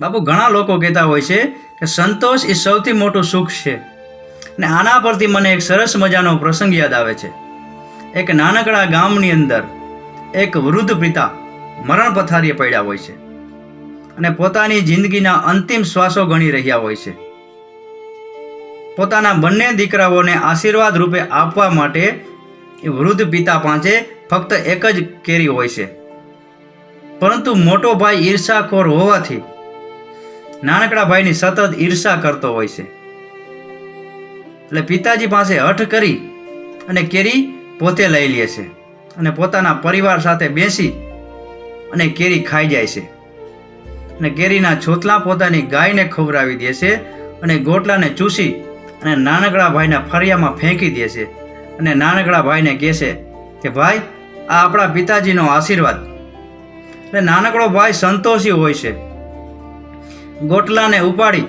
બાપુ, ઘણા લોકો કહેતા હોય છે કે સંતોષ એ સૌથી મોટું સુખ છે. ને આના પરથી મને એક સરસ મજાનો પ્રસંગ યાદ આવે છે. એક નાનકડા ગામની અંદર એક વૃદ્ધ પિતા મરણ પથારીએ પડ્યા હોય છે અને પોતાની જિંદગીના અંતિમ શ્વાસો ગણી રહ્યા હોય છે. પોતાના બંને દીકરાઓને આશીર્વાદ રૂપે આપવા માટે એ વૃદ્ધ પિતા પાસે ફક્ત એક જ કેરી હોય છે. પરંતુ મોટો ભાઈ ઈર્ષાખોર હોવાથી નાનકડા ભાઈની સતત ઈર્ષા કરતો હોય છે. એટલે પિતાજી પાસે હઠ કરી અને કેરી પોતે લઈ લે છે અને પોતાના પરિવાર સાથે બેસી અને કેરી ખાઈ જાય છે. અને કેરીના છોતલા પોતાની ગાયને ખવડાવી દે છે અને ગોટલાને ચૂસી અને નાનકડા ભાઈના ફરિયામાં ફેંકી દે છે. અને નાનકડા ભાઈને કહે છે કે, ભાઈ, આ આપણા પિતાજીનો આશીર્વાદ. એટલે નાનકડો ભાઈ સંતોષી હોય છે. ગોટલાને ઉપાડી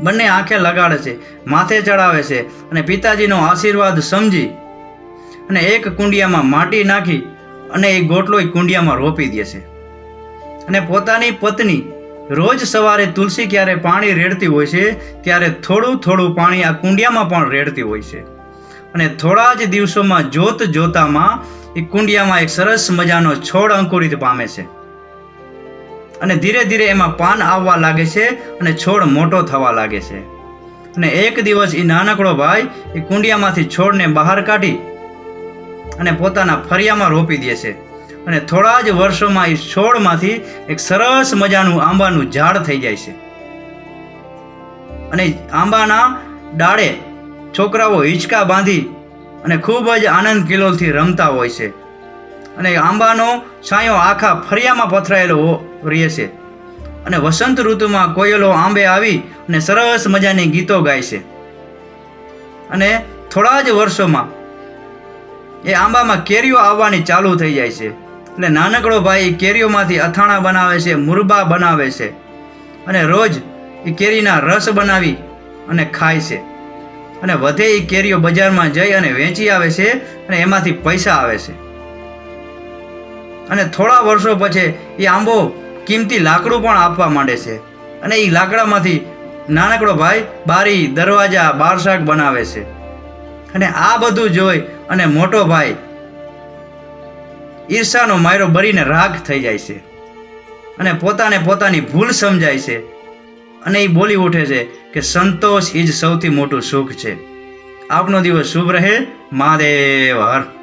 બંને આંખે લગાડે છે, માથે ચડાવે છે અને પિતાજીનો આશીર્વાદ સમજી અને એક કુંડિયામાં માટી નાખી અને એ ગોટલો કુંડિયામાં રોપી દે છે. અને પોતાની પત્ની રોજ સવારે તુલસી ક્યારે પાણી રેડતી હોય છે, ત્યારે થોડું થોડું પાણી આ કુંડિયામાં પણ રેડતી હોય છે. અને થોડા જ દિવસોમાં જોત જોતામાં એ કુંડિયામાં એક સરસ મજાનો છોડ અંકુરિત પામે છે. અને ધીરે ધીરે એમાં પાન આવવા લાગે છે અને છોડ મોટો થવા લાગે છે. અને એક દિવસ એ નાનકડો ભાઈ એ કુંડિયામાંથી છોડને બહાર કાઢી અને પોતાના ફરિયામાં રોપી દે છે. અને થોડા જ વર્ષોમાં એ છોડમાંથી એક સરસ મજાનું આંબાનું ઝાડ થઈ જાય છે. અને આંબાના ડાળે છોકરાઓ હિંચકા બાંધી અને ખૂબ જ આનંદ કિલોલથી રમતા હોય છે. અને આંબાનો છાંયો આખા ફરિયામાં પથરાયેલો રહે છે. અને વસંત ઋતુમાં કોયલો આંબે આવી અને સરસ મજાની ગીતો ગાય છે. અને થોડા જ વર્ષોમાં એ આંબામાં કેરીઓ આવવાની ચાલુ થઈ જાય છે. એટલે નાનકડો ભાઈ કેરીઓમાંથી અથાણા બનાવે છે, મુરબા બનાવે છે. અને રોજ એ કેરીના રસ બનાવી અને ખાય છે. અને વધે એ કેરીઓ બજારમાં જઈ અને વેચી આવે છે અને એમાંથી પૈસા આવે છે. અને થોડા વર્ષો પછી એ આંબો કિંમતી લાકડું પણ આપવા માંડે છે. અને એ લાકડામાંથી નાનકડો ભાઈ બારી, દરવાજા, બારશાક બનાવે છે. અને આ બધું જોઈ અને મોટો ભાઈ ઈર્ષાનો માયરો બરીને રાગ થઈ જાય છે. અને પોતાને પોતાની ભૂલ સમજાય છે. અને એ બોલી ઉઠે છે કે સંતોષ એ જ સૌથી મોટું સુખ છે. આપનો દિવસ શુભ રહે, મહાદેવ, હર.